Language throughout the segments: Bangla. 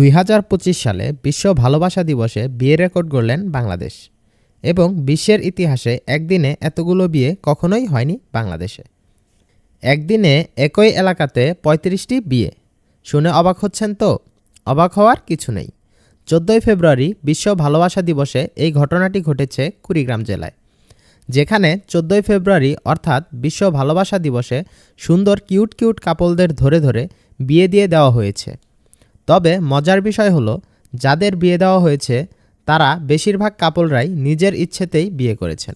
দুই হাজার পঁচিশ সালে বিশ্ব ভালোবাসা দিবসে বিয়ে রেকর্ড গড়লেন বাংলাদেশ এবং বিশ্বের ইতিহাসে একদিনে এতগুলো বিয়ে কখনোই হয়নি বাংলাদেশে। একদিনে একই এলাকাতে ৩৫টি বিয়ে। শুনে অবাক হচ্ছেন তো? অবাক হওয়ার কিছু নেই। চোদ্দোই ফেব্রুয়ারি বিশ্ব ভালোবাসা দিবসে এই ঘটনাটি ঘটেছে কুড়িগ্রাম জেলায়। যেখানে চোদ্দোই ফেব্রুয়ারি অর্থাৎ বিশ্ব ভালোবাসা দিবসে সুন্দর কিউট কিউট কাপলদের ধরে ধরে বিয়ে দিয়ে দেওয়া হয়েছে। তবে মজার বিষয় হলো, যাদের বিয়ে দেওয়া হয়েছে, তারা বেশিরভাগ কাপলরাই নিজের ইচ্ছেতেই বিয়ে করেছেন।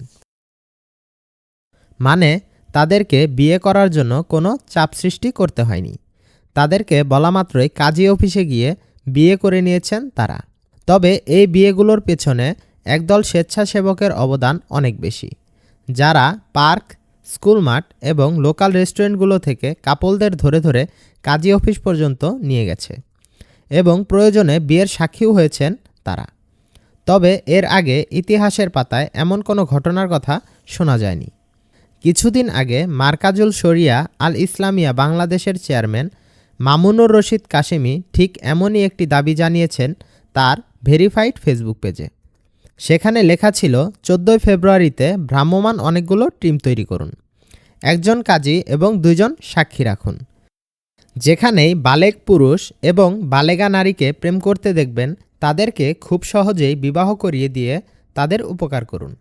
মানে তাদেরকে বিয়ে করার জন্য কোনো চাপ সৃষ্টি করতে হয়নি। তাদেরকে বলা মাত্রই কাজী অফিসে গিয়ে বিয়ে করে নিয়েছেন তারা। তবে এই বিয়েগুলোর পেছনে একদল স্বেচ্ছাসেবকের অবদান অনেক বেশি। যারা পার্ক, স্কুল মাঠ এবং লোকাল রেস্টুরেন্টগুলো থেকে কাপলদের ধরে ধরে কাজী অফিস পর্যন্ত নিয়ে গেছে। এবং প্রয়োজনে বিয়ের সাক্ষীও হয়েছেন তারা। তবে এর আগে ইতিহাসের পাতায় এমন কোনো ঘটনার কথা শোনা যায়নি। কিছুদিন আগে মার্কাজুল শরিয়া আল ইসলামিয়া বাংলাদেশের চেয়ারম্যান মামুনুর রশিদ কাশেমি ঠিক এমনই একটি দাবি জানিয়েছেন তার ভেরিফাইড ফেসবুক পেজে। সেখানে লেখা ছিল, চোদ্দোই ফেব্রুয়ারিতে ভ্রাম্যমাণ অনেকগুলো টিম তৈরি করুন। একজন কাজী এবং দুইজন সাক্ষী রাখুন। যেখানেই বালেক পুরুষ এবং বালেগা নারীকে প্রেম করতে দেখবেন, তাদেরকে খুব সহজেই বিবাহ করিয়ে দিয়ে তাদের উপকার করুন।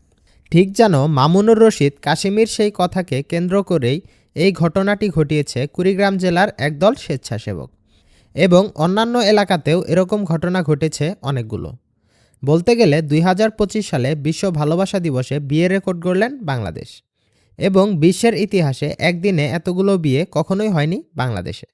ঠিক যেন মামুনুর রশিদ কাশ্মীর সেই কথাকে কেন্দ্র করেই এই ঘটনাটি ঘটিয়েছে কুড়িগ্রাম জেলার একদল স্বেচ্ছাসেবক এবং অন্যান্য এলাকাতেও এরকম ঘটনা ঘটেছে অনেকগুলো। বলতে গেলে দুই হাজার পঁচিশ সালে বিশ্ব ভালোবাসা দিবসে বিয়ে রেকর্ড করলেন বাংলাদেশ এবং বিশ্বের ইতিহাসে একদিনে এতগুলো বিয়ে কখনোই হয়নি বাংলাদেশে।